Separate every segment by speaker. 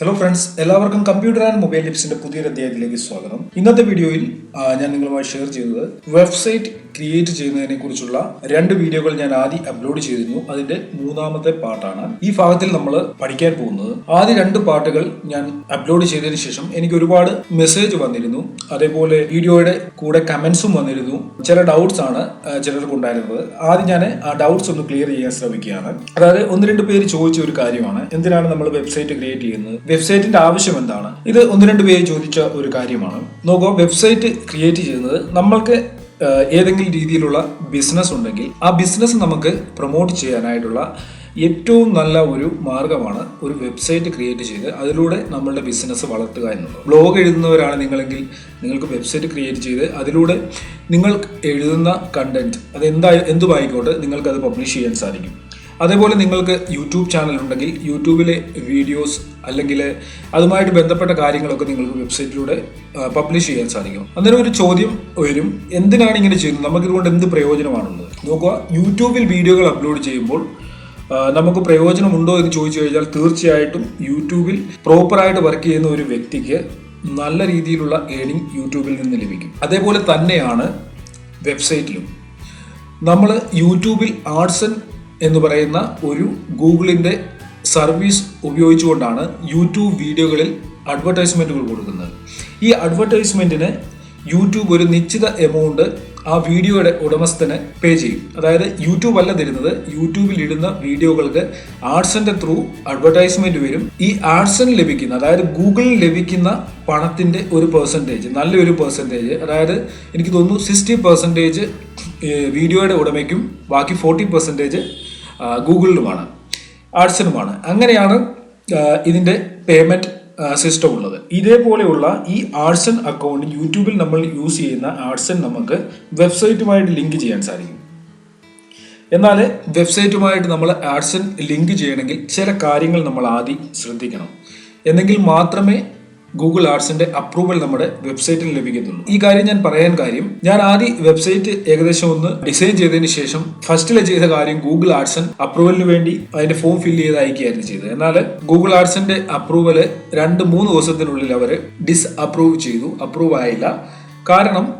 Speaker 1: Hello friends എല്ലാവർക്കും computer and mobile ലിപ്സിന്റെ പുതിയൊരു അധ്യായത്തിലേക്ക് സ്വാഗതം. ഇന്നത്തെ വീഡിയോയിൽ ഞാൻ നിങ്ങളുമായി ഷെയർ ചെയ്തത് വെബ്സൈറ്റ് ക്രിയേറ്റ് ചെയ്യുന്നതിനെ കുറിച്ചുള്ള രണ്ട് വീഡിയോകൾ ഞാൻ ആദ്യം അപ്ലോഡ് ചെയ്തിരുന്നു. അതിന്റെ മൂന്നാമത്തെ പാർട്ടാണ് ഈ ഭാഗത്തിൽ നമ്മൾ പഠിക്കാൻ പോകുന്നത്. ആദ്യ രണ്ട് പാർട്ടുകൾ ഞാൻ അപ്ലോഡ് ചെയ്തതിന് ശേഷം എനിക്ക് ഒരുപാട് മെസ്സേജ് വന്നിരുന്നു. അതേപോലെ വീഡിയോയുടെ കൂടെ കമന്റ്സും വന്നിരുന്നു. ചില ഡൗട്ട്സ് ആണ് ചിലർക്ക് ഉണ്ടായിരുന്നത്. ആദ്യം ഞാൻ ആ ഡൗട്ട്സ് ഒന്ന് ക്ലിയർ ചെയ്യാൻ ശ്രമിക്കുകയാണ്. അതായത് ഒന്ന് രണ്ട് പേര് ചോദിച്ച ഒരു കാര്യമാണ്. എന്തിനാണ് നമ്മൾ വെബ്സൈറ്റ് ക്രിയേറ്റ് ചെയ്യുന്നത്? വെബ്സൈറ്റിന്റെ ആവശ്യം എന്താണ്? ഇത് ഒന്ന് രണ്ട് പേര് ചോദിച്ച ഒരു കാര്യമാണ്. നോക്കുക വെബ്സൈറ്റ് ക്രിയേറ്റ് ചെയ്യുന്നത് നമ്മൾക്ക് ഏതെങ്കിലും രീതിയിലുള്ള ബിസിനസ് ഉണ്ടെങ്കിൽ ആ ബിസിനസ് നമുക്ക് പ്രൊമോട്ട് ചെയ്യാനായിട്ടുള്ള ഏറ്റവും നല്ല ഒരു മാർഗമാണ് ഒരു വെബ്സൈറ്റ് ക്രിയേറ്റ് ചെയ്ത് അതിലൂടെ നമ്മളുടെ ബിസിനസ് വളർത്തുക എന്നുള്ളത്. ബ്ലോഗ് എഴുതുന്നവരാണ് നിങ്ങളെങ്കിൽ നിങ്ങൾക്ക് വെബ്സൈറ്റ് ക്രിയേറ്റ് ചെയ്ത് അതിലൂടെ നിങ്ങൾ എഴുതുന്ന കണ്ടന്റ് അത് എന്താ എന്തുമായിക്കോട്ടെ നിങ്ങൾക്ക് അത് പബ്ലിഷ് ചെയ്യാൻ സാധിക്കും. അതേപോലെ നിങ്ങൾക്ക് യൂട്യൂബ് ചാനൽ ഉണ്ടെങ്കിൽ യൂട്യൂബിലെ വീഡിയോസ് അല്ലെങ്കിൽ അതുമായിട്ട് ബന്ധപ്പെട്ട കാര്യങ്ങളൊക്കെ നിങ്ങൾക്ക് വെബ്സൈറ്റിലൂടെ പബ്ലിഷ് ചെയ്യാൻ സാധിക്കും. അന്നേരം ഒരു ചോദ്യം വരും. എന്തിനാണ് ഇങ്ങനെ ചെയ്യുന്നത്? നമുക്കിതുകൊണ്ട് എന്ത് പ്രയോജനമാണുള്ളത്? നോക്കുക. യൂട്യൂബിൽ വീഡിയോകൾ അപ്ലോഡ് ചെയ്യുമ്പോൾ നമുക്ക് പ്രയോജനമുണ്ടോ എന്ന് ചോദിച്ചു കഴിഞ്ഞാൽ തീർച്ചയായിട്ടും യൂട്യൂബിൽ പ്രോപ്പറായിട്ട് വർക്ക് ചെയ്യുന്ന ഒരു വ്യക്തിക്ക് നല്ല രീതിയിലുള്ള ഏണിംഗ് യൂട്യൂബിൽ നിന്ന് ലഭിക്കും. അതേപോലെ തന്നെയാണ് വെബ്സൈറ്റിലും നമ്മൾ യൂട്യൂബിൽ ആർട്സൺ എന്ന് പറയുന്ന ഒരു ഗൂഗിളിന്റെ സർവീസ് ഉപയോഗിച്ചുകൊണ്ടാണ് യൂട്യൂബ് വീഡിയോകളിൽ അഡ്വർടൈസ്മെന്റുകൾ കൊടുക്കുന്നത്. ഈ അഡ്വർടൈസ്മെന്റിന് യൂട്യൂബ് ഒരു നിശ്ചിത എമൗണ്ട് ആ വീഡിയോയുടെ ഉടമസ്ഥന് പേ ചെയ്യും. അതായത് യൂട്യൂബ് അല്ല തരുന്നത് യൂട്യൂബിൽ ഇടുന്ന വീഡിയോകൾക്ക് ആഡ്സന്റെ ത്രൂ അഡ്വർടൈസ്മെന്റ് വരും. ഈ ആഡ്സന് ലഭിക്കുന്ന അതായത് ഗൂഗിളിൽ ലഭിക്കുന്ന പണത്തിന്റെ ഒരു പെർസെന്റേജ് നല്ലൊരു പെർസെന്റേജ് അതായത് എനിക്ക് തോന്നുന്നു സിക്സ്റ്റി പെർസെന്റേജ് വീഡിയോയുടെ ഉടമയ്ക്കും ബാക്കി ഫോർട്ടി പെർസെന്റേജ് ഗൂഗിളിലുമാണ് ആഡ്സനുമാണ് അങ്ങനെയാണ് ഇതിന്റെ പേയ്മെന്റ് സിസ്റ്റം ഉള്ളത്. ഇതേപോലെയുള്ള ഈ ആർട്സൺ അക്കൗണ്ട് യൂട്യൂബിൽ നമ്മൾ യൂസ് ചെയ്യുന്ന ആർട്സൺ നമുക്ക് വെബ്സൈറ്റുമായിട്ട് ലിങ്ക് ചെയ്യാൻ സാധിക്കും. എന്നാൽ വെബ്സൈറ്റുമായിട്ട് നമ്മൾ ആഡ്സൺ ലിങ്ക് ചെയ്യണമെങ്കിൽ ചില കാര്യങ്ങൾ നമ്മൾ ആദ്യം ശ്രദ്ധിക്കണം. എന്നെങ്കിൽ മാത്രമേ ഗൂഗിൾ ആർട്സിന്റെ അപ്രൂവൽ നമ്മുടെ വെബ്സൈറ്റിൽ ലഭിക്കുന്നുണ്ട്. ഈ കാര്യം ഞാൻ പറയാൻ കാര്യം ഞാൻ ആദ്യം വെബ്സൈറ്റ് ഏകദേശം ഒന്ന് ഡിസൈൻ ചെയ്തതിന് ശേഷം ഫസ്റ്റിലെ ചെയ്ത കാര്യം ഗൂഗിൾ ആർട്സൺ അപ്രൂവലിന് വേണ്ടി അതിന്റെ ഫോം ഫില്ല് ചെയ്ത് അയക്കുകയായിരുന്നു ചെയ്തത്. എന്നാൽ ഗൂഗിൾ ആർട്സിന്റെ അപ്രൂവൽ രണ്ട് മൂന്ന് ദിവസത്തിനുള്ളിൽ അവർ ഡിസ് അപ്രൂവ് ചെയ്തു. അപ്രൂവ് ആയില്ല. കാരണം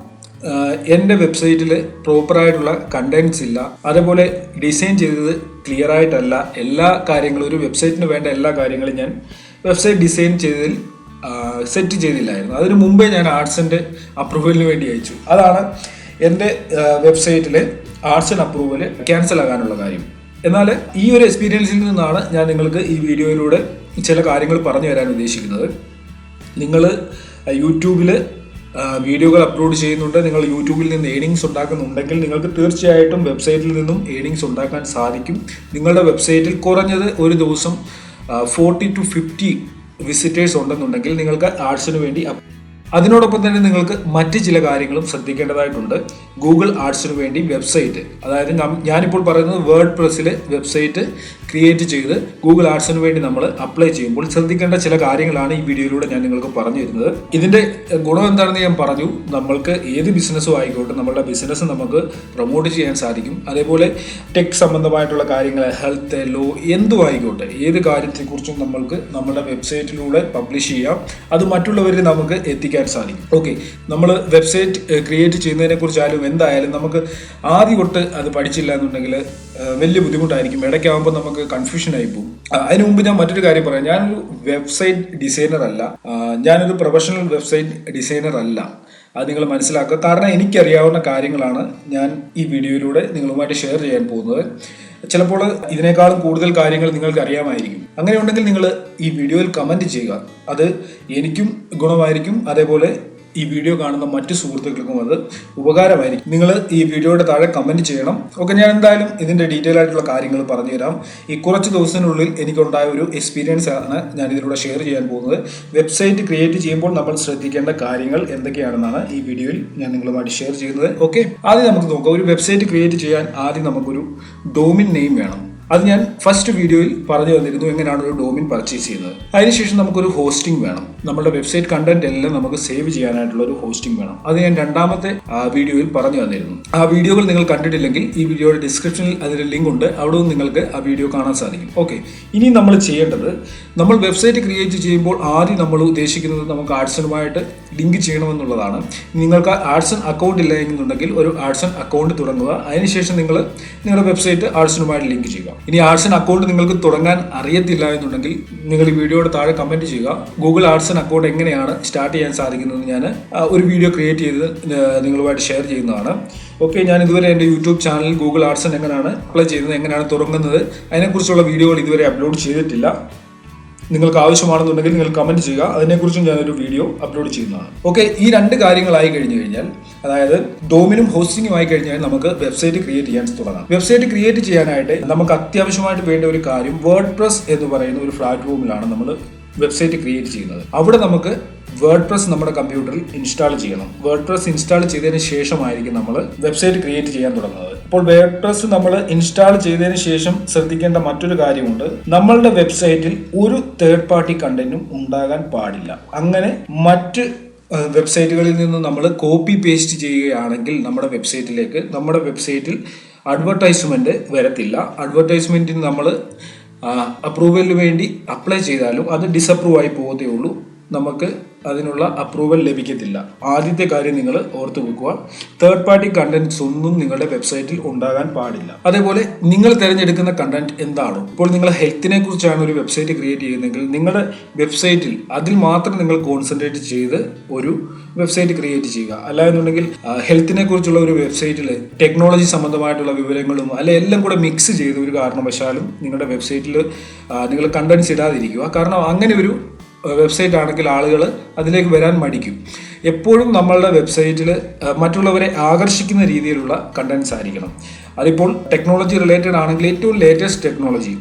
Speaker 1: എന്റെ വെബ്സൈറ്റിൽ പ്രോപ്പറായിട്ടുള്ള കണ്ടന്റ്സ് ഇല്ല. അതേപോലെ ഡിസൈൻ ചെയ്തത് ക്ലിയർ ആയിട്ടല്ല. എല്ലാ കാര്യങ്ങളും ഒരു വെബ്സൈറ്റിന് വേണ്ട എല്ലാ കാര്യങ്ങളും ഞാൻ വെബ്സൈറ്റ് ഡിസൈൻ ചെയ്തതിൽ സെറ്റ് ചെയ്തില്ലായിരുന്നു. അതിന് മുമ്പേ ഞാൻ ആർട്സിന്റെ അപ്രൂവലിന് വേണ്ടി അയച്ചു. അതാണ് എന്റെ വെബ്സൈറ്റിൽ ആർട്സ് ആൻഡ് അപ്രൂവൽ ക്യാൻസൽ ആകാനുള്ള കാര്യം. എന്നാൽ ഈ ഒരു എക്സ്പീരിയൻസിൽ നിന്നാണ് ഞാൻ നിങ്ങൾക്ക് ഈ വീഡിയോയിലൂടെ ചില കാര്യങ്ങൾ പറഞ്ഞു തരാൻ ഉദ്ദേശിക്കുന്നത്. നിങ്ങൾ യൂട്യൂബിൽ വീഡിയോകൾ അപ്ലോഡ് ചെയ്യുന്നുണ്ട്. നിങ്ങൾ യൂട്യൂബിൽ നിന്ന് ഏണിങ്സ് ഉണ്ടാക്കുന്നുണ്ടെങ്കിൽ നിങ്ങൾക്ക് തീർച്ചയായിട്ടും വെബ്സൈറ്റിൽ നിന്നും ഏണിങ്സ് ഉണ്ടാക്കാൻ സാധിക്കും. നിങ്ങളുടെ വെബ്സൈറ്റിൽ കുറഞ്ഞത് ഒരു ദിവസം ഫോർട്ടി ടു ഫിഫ്റ്റി വിസിറ്റേഴ്സ് ഉണ്ടെന്നുണ്ടെങ്കിൽ നിങ്ങൾക്ക് ആർട്സിന് വേണ്ടി അതിനോടൊപ്പം തന്നെ നിങ്ങൾക്ക് മറ്റ് ചില കാര്യങ്ങളും ശ്രദ്ധിക്കേണ്ടതായിട്ടുണ്ട്. ഗൂഗിൾ ആർട്സിന് വേണ്ടി വെബ്സൈറ്റ് അതായത് ഞാനിപ്പോൾ പറയുന്നത് വേർഡ് പ്രസ്സിൽ വെബ്സൈറ്റ് ക്രിയേറ്റ് ചെയ്ത് ഗൂഗിൾ ആർട്സിന് വേണ്ടി നമ്മൾ അപ്ലൈ ചെയ്യുമ്പോൾ ശ്രദ്ധിക്കേണ്ട ചില കാര്യങ്ങളാണ് ഈ വീഡിയോയിലൂടെ ഞാൻ നിങ്ങൾക്ക് പറഞ്ഞു തരുന്നത്. ഇതിന്റെ ഗുണം എന്താണെന്ന് ഞാൻ പറഞ്ഞു. നമ്മൾക്ക് ഏത് ബിസിനസ്സും ആയിക്കോട്ടെ നമ്മളുടെ ബിസിനസ് നമുക്ക് പ്രൊമോട്ട് ചെയ്യാൻ സാധിക്കും. അതേപോലെ ടെക് സംബന്ധമായിട്ടുള്ള കാര്യങ്ങൾ ഹെൽത്ത് ലോ എന്തും ആയിക്കോട്ടെ ഏത് കാര്യത്തെക്കുറിച്ചും നമ്മൾക്ക് നമ്മുടെ വെബ്സൈറ്റിലൂടെ പബ്ലിഷ് ചെയ്യാം. അത് മറ്റുള്ളവരെ നമുക്ക് എത്തിക്കാൻ സാധിക്കും. ഓക്കെ നമ്മൾ വെബ്സൈറ്റ് ക്രിയേറ്റ് ചെയ്യുന്നതിനെ കുറിച്ചായാലും എന്തായാലും നമുക്ക് ആദ്യം തൊട്ട് അത് പഠിച്ചില്ല എന്നുണ്ടെങ്കിൽ വലിയ ബുദ്ധിമുട്ടായിരിക്കും. ഇടയ്ക്കാകുമ്പോൾ നമുക്ക് കൺഫ്യൂഷൻ ആയി പോകും. അതിനു മുമ്പ് ഞാൻ മറ്റൊരു കാര്യം പറയാം. ഞാനൊരു വെബ്സൈറ്റ് ഡിസൈനർ അല്ല. ഞാനൊരു പ്രൊഫഷണൽ വെബ്സൈറ്റ് ഡിസൈനർ അല്ല. അത് നിങ്ങൾ മനസ്സിലാക്കുക. കാരണം എനിക്കറിയാവുന്ന കാര്യങ്ങളാണ് ഞാൻ ഈ വീഡിയോയിലൂടെ നിങ്ങളുമായിട്ട് ഷെയർ ചെയ്യാൻ പോകുന്നത്. ചിലപ്പോൾ ഇതിനേക്കാളും കൂടുതൽ കാര്യങ്ങൾ നിങ്ങൾക്ക് അറിയാമായിരിക്കും. അങ്ങനെ ഉണ്ടെങ്കിൽ നിങ്ങൾ ഈ വീഡിയോയിൽ കമന്റ് ചെയ്യുക. അത് എനിക്കും ഗുണമായിരിക്കും. അതേപോലെ ഈ വീഡിയോ കാണുന്ന മറ്റു സുഹൃത്തുക്കൾക്കും അത് ഉപകാരമായിരിക്കും. നിങ്ങൾ ഈ വീഡിയോയുടെ താഴെ കമന്റ് ചെയ്യണം. ഓക്കെ ഞാൻ എന്തായാലും ഇതിന്റെ ഡീറ്റെയിൽ ആയിട്ടുള്ള കാര്യങ്ങൾ പറഞ്ഞു തരാം ഈ കുറച്ച് ദിവസത്തിനുള്ളിൽ എനിക്കുണ്ടായ ഒരു എക്സ്പീരിയൻസ് ആണ് ഞാൻ ഇതിലൂടെ ഷെയർ ചെയ്യാൻ പോകുന്നത്. വെബ്സൈറ്റ് ക്രിയേറ്റ് ചെയ്യുമ്പോൾ നമ്മൾ ശ്രദ്ധിക്കേണ്ട കാര്യങ്ങൾ എന്തൊക്കെയാണെന്നാണ് ഈ വീഡിയോയിൽ ഞാൻ നിങ്ങളുമായിട്ട് ഷെയർ ചെയ്യുന്നത്. ഓക്കെ ആദ്യം നമുക്ക് നോക്കാം. ഒരു വെബ്സൈറ്റ് ക്രിയേറ്റ് ചെയ്യാൻ ആദ്യം നമുക്കൊരു ഡോമിൻ നെയിം വേണം. അത് ഞാൻ ഫസ്റ്റ് വീഡിയോയിൽ പറഞ്ഞു തന്നിരുന്നു എങ്ങനെയാണ് ഒരു ഡോമിൻ പർച്ചേസ് ചെയ്യുന്നത്. അതിനുശേഷം നമുക്കൊരു ഹോസ്റ്റിംഗ് വേണം. നമ്മുടെ വെബ്സൈറ്റ് കണ്ടന്റ് എല്ലാം നമുക്ക് സേവ് ചെയ്യാനായിട്ടുള്ള ഒരു ഹോസ്റ്റിംഗ് വേണം. അത് ഞാൻ രണ്ടാമത്തെ വീഡിയോയിൽ പറഞ്ഞു തന്നിരുന്നു. ആ വീഡിയോകൾ നിങ്ങൾ കണ്ടിട്ടില്ലെങ്കിൽ ഈ വീഡിയോയുടെ ഡിസ്ക്രിപ്ഷനിൽ അതിന്റെ ലിങ്ക് ഉണ്ട്. അവിടെ നിങ്ങൾക്ക് ആ വീഡിയോ കാണാൻ സാധിക്കും. ഓക്കെ ഇനി നമ്മൾ ചെയ്യേണ്ടത് നമ്മൾ വെബ്സൈറ്റ് ക്രിയേറ്റ് ചെയ്യുമ്പോൾ ആദ്യം നമ്മൾ ഉദ്ദേശിക്കുന്നത് നമുക്ക് ആഡ്സനുമായിട്ട് ലിങ്ക് ചെയ്യണമെന്നുള്ളതാണ്. നിങ്ങൾക്ക് ആഡ്സൺ അക്കൗണ്ട് ഇല്ല എന്നുണ്ടെങ്കിൽ ഒരു ആഡ്സൺ അക്കൗണ്ട് തുടങ്ങുക. അതിനുശേഷം നിങ്ങൾ നിങ്ങളുടെ വെബ്സൈറ്റ് ആഡ്സനുമായിട്ട് ലിങ്ക് ചെയ്യുക. ഇനി ആഡ്സൺ അക്കൗണ്ട് നിങ്ങൾക്ക് തുടങ്ങാൻ അറിയത്തില്ല എന്നുണ്ടെങ്കിൽ നിങ്ങൾ ഈ വീഡിയോയുടെ താഴെ കമന്റ് ചെയ്യുക. ഗൂഗിൾ ആഡ്സൺ അക്കൗണ്ട് എങ്ങനെയാണ് സ്റ്റാർട്ട് ചെയ്യാൻ സാധിക്കുന്നത് ഞാൻ ഒരു വീഡിയോ ക്രിയേറ്റ് ചെയ്ത് നിങ്ങളുമായിട്ട് ഷെയർ ചെയ്യുന്നതാണ്. ഓക്കെ ഞാൻ ഇതുവരെ എന്റെ യൂട്യൂബ് ചാനൽ ഗൂഗിൾ ആർട്സൻ എങ്ങനെയാണ് അപ്ലൈ ചെയ്യുന്നത് എങ്ങനെയാണ് തുടങ്ങുന്നത് അതിനെക്കുറിച്ചുള്ള വീഡിയോകൾ ഇതുവരെ അപ്ലോഡ് ചെയ്തിട്ടില്ല. നിങ്ങൾക്ക് ആവശ്യമാണെന്നുണ്ടെങ്കിൽ നിങ്ങൾ കമന്റ് ചെയ്യുക. അതിനെക്കുറിച്ചും ഞാനൊരു വീഡിയോ അപ്ലോഡ് ചെയ്യുന്നതാണ്. ഓക്കെ ഈ രണ്ട് കാര്യങ്ങളായി കഴിഞ്ഞു കഴിഞ്ഞാൽ അതായത് ഡോമിനും ഹോസ്റ്റിംഗും ആയി കഴിഞ്ഞാൽ നമുക്ക് വെബ്സൈറ്റ് ക്രിയേറ്റ് ചെയ്യാൻ തുടങ്ങാം. വെബ്സൈറ്റ് ക്രിയേറ്റ് ചെയ്യാനായിട്ട് നമുക്ക് അത്യാവശ്യമായിട്ട് വേണ്ട ഒരു കാര്യം വേർഡ് എന്ന് പറയുന്ന ഒരു പ്ലാറ്റ്ഫോമിലാണ് നമ്മൾ വെബ്സൈറ്റ് ക്രിയേറ്റ് ചെയ്യുന്നത്. അവിടെ നമുക്ക് വേർഡ് പ്രസ് നമ്മുടെ കമ്പ്യൂട്ടറിൽ ഇൻസ്റ്റാൾ ചെയ്യണം. വേർഡ് പ്രസ് ഇൻസ്റ്റാൾ ചെയ്തതിന് ശേഷമായിരിക്കും നമ്മൾ വെബ്സൈറ്റ് ക്രിയേറ്റ് ചെയ്യാൻ തുടങ്ങുന്നത്. അപ്പോൾ വേർഡ് പ്രസ് നമ്മൾ ഇൻസ്റ്റാൾ ചെയ്തതിന് ശേഷം ശ്രദ്ധിക്കേണ്ട മറ്റൊരു കാര്യമുണ്ട്. നമ്മളുടെ വെബ്സൈറ്റിൽ ഒരു തേർഡ് പാർട്ടി കണ്ടന്റും ഉണ്ടാകാൻ പാടില്ല. അങ്ങനെ മറ്റ് വെബ്സൈറ്റുകളിൽ നിന്ന് നമ്മൾ കോപ്പി പേസ്റ്റ് ചെയ്യുകയാണെങ്കിൽ നമ്മുടെ വെബ്സൈറ്റിലേക്ക് നമ്മുടെ വെബ്സൈറ്റിൽ അഡ്വർടൈസ്മെന്റ് വരത്തില്ല. അഡ്വർടൈസ്മെന്റിന് നമ്മൾ അപ്രൂവലിന് വേണ്ടി അപ്ലൈ ചെയ്താലും അത് ഡിസപ്രൂവ് ആയി പോകത്തേ ഉള്ളൂ. നമുക്ക് അതിനുള്ള അപ്രൂവൽ ലഭിക്കത്തില്ല. ആദ്യത്തെ കാര്യം നിങ്ങൾ ഓർത്തു വെക്കുക. തേർഡ് പാർട്ടി കണ്ടന്റ്സ് ഒന്നും നിങ്ങളുടെ വെബ്സൈറ്റിൽ ഉണ്ടാകാൻ പാടില്ല. അതേപോലെ നിങ്ങൾ തിരഞ്ഞെടുക്കുന്ന കണ്ടന്റ് എന്താണ്. ഇപ്പോൾ നിങ്ങൾ ഹെൽത്തിനെ കുറിച്ചാണ് ഒരു വെബ്സൈറ്റ് ക്രിയേറ്റ് ചെയ്യുന്നതെങ്കിൽ നിങ്ങളുടെ വെബ്സൈറ്റിൽ അതിൽ മാത്രം നിങ്ങൾ കോൺസെൻട്രേറ്റ് ചെയ്ത് ഒരു വെബ്സൈറ്റ് ക്രിയേറ്റ് ചെയ്യുക. അല്ല എന്നുണ്ടെങ്കിൽ ഹെൽത്തിനെ കുറിച്ചുള്ള ഒരു വെബ്സൈറ്റിൽ ടെക്നോളജി സംബന്ധമായിട്ടുള്ള വിവരങ്ങളും അല്ലെ എല്ലാം കൂടെ മിക്സ് ചെയ്ത് ഒരു കാരണവശാലും നിങ്ങളുടെ വെബ്സൈറ്റിൽ നിങ്ങൾ കണ്ടന്റ്സ് ഇടാതിരിക്കുക. കാരണം അങ്ങനെ ഒരു വെബ്സൈറ്റ് ആണെങ്കിൽ ആളുകൾ അതിലേക്ക് വരാൻ മടിക്കും. എപ്പോഴും നമ്മളുടെ വെബ്സൈറ്റിൽ മറ്റുള്ളവരെ ആകർഷിക്കുന്ന രീതിയിലുള്ള കണ്ടൻസ് ആയിരിക്കണം. അതിപ്പോൾ ടെക്നോളജി റിലേറ്റഡ് ആണെങ്കിൽ ഏറ്റവും ലേറ്റസ്റ്റ് ടെക്നോളജി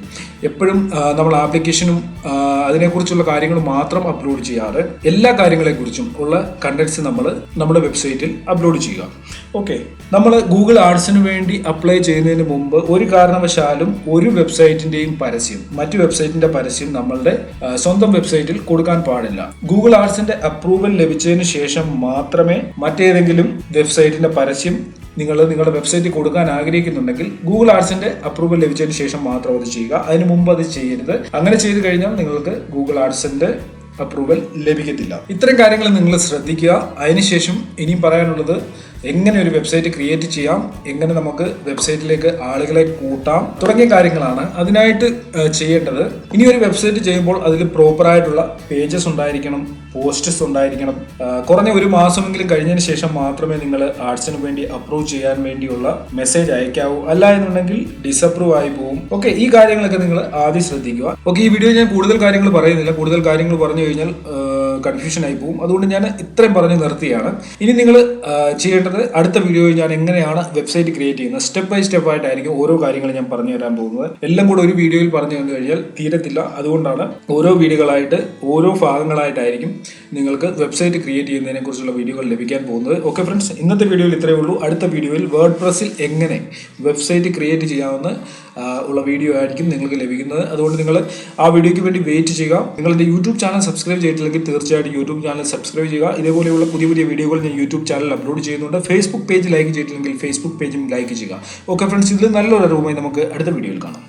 Speaker 1: എപ്പോഴും നമ്മൾ ആപ്ലിക്കേഷനും അതിനെക്കുറിച്ചുള്ള കാര്യങ്ങൾ മാത്രം അപ്ലോഡ് ചെയ്യാറ് എല്ലാ കാര്യങ്ങളെക്കുറിച്ചും ഉള്ള കണ്ടൻസ് നമ്മൾ നമ്മുടെ വെബ്സൈറ്റിൽ അപ്ലോഡ് ചെയ്യുക. ഓക്കെ നമ്മൾ ഗൂഗിൾ ആഡ്സിന് വേണ്ടി അപ്ലൈ ചെയ്യുന്നതിന് മുമ്പ് ഒരു കാരണവശാലും ഒരു വെബ്സൈറ്റിന്റെയും പരസ്യം മറ്റു വെബ്സൈറ്റിന്റെ പരസ്യം നമ്മളുടെ സ്വന്തം വെബ്സൈറ്റിൽ കൊടുക്കാൻ പാടില്ല. ഗൂഗിൾ ആർട്സിന്റെ അപ്രൂവൽ ലഭിച്ചതിന് ശേഷം മാത്രമേ മറ്റേതെങ്കിലും വെബ്സൈറ്റിന്റെ പരസ്യം നിങ്ങൾ നിങ്ങളുടെ വെബ്സൈറ്റിൽ കൊടുക്കാൻ ആഗ്രഹിക്കുന്നുണ്ടെങ്കിൽ ഗൂഗിൾ ആഡ്സിന്റെ അപ്രൂവൽ ലഭിച്ചതിന് ശേഷം മാത്രം അത് ചെയ്യുക. അതിന് മുമ്പ് അത് ചെയ്യരുത്. അങ്ങനെ ചെയ്തു കഴിഞ്ഞാൽ നിങ്ങൾക്ക് ഗൂഗിൾ ആഡ്സിന്റെ അപ്രൂവൽ ലഭിക്കത്തില്ല. ഇത്തരം കാര്യങ്ങൾ നിങ്ങൾ ശ്രദ്ധിക്കുക. അതിനുശേഷം ഇനിയും പറയാനുള്ളത് എങ്ങനെ ഒരു വെബ്സൈറ്റ് ക്രിയേറ്റ് ചെയ്യാം എങ്ങനെ നമുക്ക് വെബ്സൈറ്റിലേക്ക് ആളുകളെ കൂട്ടാം തുടങ്ങിയ കാര്യങ്ങളാണ് അതിനായിട്ട് ചെയ്യേണ്ടത്. ഇനി ഒരു വെബ്സൈറ്റ് ചെയ്യുമ്പോൾ അതിൽ പ്രോപ്പറായിട്ടുള്ള പേജസ് ഉണ്ടായിരിക്കണം പോസ്റ്റസ് ഉണ്ടായിരിക്കണം. കുറഞ്ഞ ഒരു മാസമെങ്കിലും കഴിഞ്ഞതിന് ശേഷം മാത്രമേ നിങ്ങൾ ആർട്സിന് വേണ്ടി അപ്രൂവ് ചെയ്യാൻ വേണ്ടിയുള്ള മെസ്സേജ് അയക്കാവൂ. അല്ല എന്നുണ്ടെങ്കിൽ ഡിസപ്രൂവ് ആയി പോകും ഓക്കെ ഈ കാര്യങ്ങളൊക്കെ നിങ്ങൾ ആദ്യം ശ്രദ്ധിക്കുക. ഓക്കെ ഈ വീഡിയോ ഞാൻ കൂടുതൽ കാര്യങ്ങൾ പറയുന്നില്ല. കൂടുതൽ കാര്യങ്ങൾ പറഞ്ഞു കഴിഞ്ഞാൽ കൺഫ്യൂഷൻ ആയി പോകും. അതുകൊണ്ട് ഞാൻ ഇത്രയും പറഞ്ഞ് നിർത്തിയാണ്. ഇനി നിങ്ങൾ ചെയ്യേണ്ടത് അടുത്ത വീഡിയോയിൽ ഞാൻ എങ്ങനെയാണ് വെബ്സൈറ്റ് ക്രിയേറ്റ് ചെയ്യുന്നത് സ്റ്റെപ്പ് ബൈ സ്റ്റെപ്പ് ആയിട്ടായിരിക്കും ഓരോ കാര്യങ്ങളും ഞാൻ പറഞ്ഞു തരാൻ പോകുന്നത്. എല്ലാം കൂടെ ഒരു വീഡിയോയിൽ പറഞ്ഞു തന്നു കഴിഞ്ഞാൽ തീരത്തില്ല. അതുകൊണ്ടാണ് ഓരോ വീഡിയോകളായിട്ട് ഓരോ ഭാഗങ്ങളായിട്ടായിരിക്കും നിങ്ങൾക്ക് വെബ്സൈറ്റ് ക്രിയേറ്റ് ചെയ്യുന്നതിനെ കുറിച്ചുള്ള വീഡിയോകൾ ലഭിക്കാൻ പോകുന്നത്. ഓക്കെ ഫ്രണ്ട്സ് ഇന്നത്തെ വീഡിയോയിൽ ഇത്രയേ ഉള്ളൂ. അടുത്ത വീഡിയോയിൽ വേർഡ് പ്രസ്സിൽ എങ്ങനെ വെബ്സൈറ്റ് ക്രിയേറ്റ് ചെയ്യാമെന്ന് ഉള്ള വീഡിയോ ആയിരിക്കും നിങ്ങൾക്ക് ലഭിക്കുന്നത്. അതുകൊണ്ട് നിങ്ങൾ ആ വീഡിയോയ്ക്ക് വേണ്ടി വെയിറ്റ് ചെയ്യുക. നിങ്ങളുടെ യൂട്യൂബ് ചാനൽ സബ്സ്ക്രൈബ് ചെയ്തിട്ടില്ലെങ്കിൽ തീർച്ചയായിട്ടും യൂട്യൂബ് ചാനൽ സബ്സ്ക്രൈബ് ചെയ്യുക. ഇതേപോലെയുള്ള പുതിയ പുതിയ വീഡിയോകൾ ഞാൻ യൂട്യൂബ് ചാനൽ അപ്ലോഡ് ചെയ്യുന്നുണ്ട്. ഫേസ്ബുക്ക് പേജ് ലൈക്ക് ചെയ്തിട്ടില്ലെങ്കിൽ ഫേസ്ബുക്ക് പേജും ലൈക്ക് ചെയ്യുക. ഓക്കെ ഫ്രണ്ട്സ് ഇതിൽ നല്ലൊരു അറിവുമായി നമുക്ക് അടുത്ത വീഡിയോയിൽ കാണാം.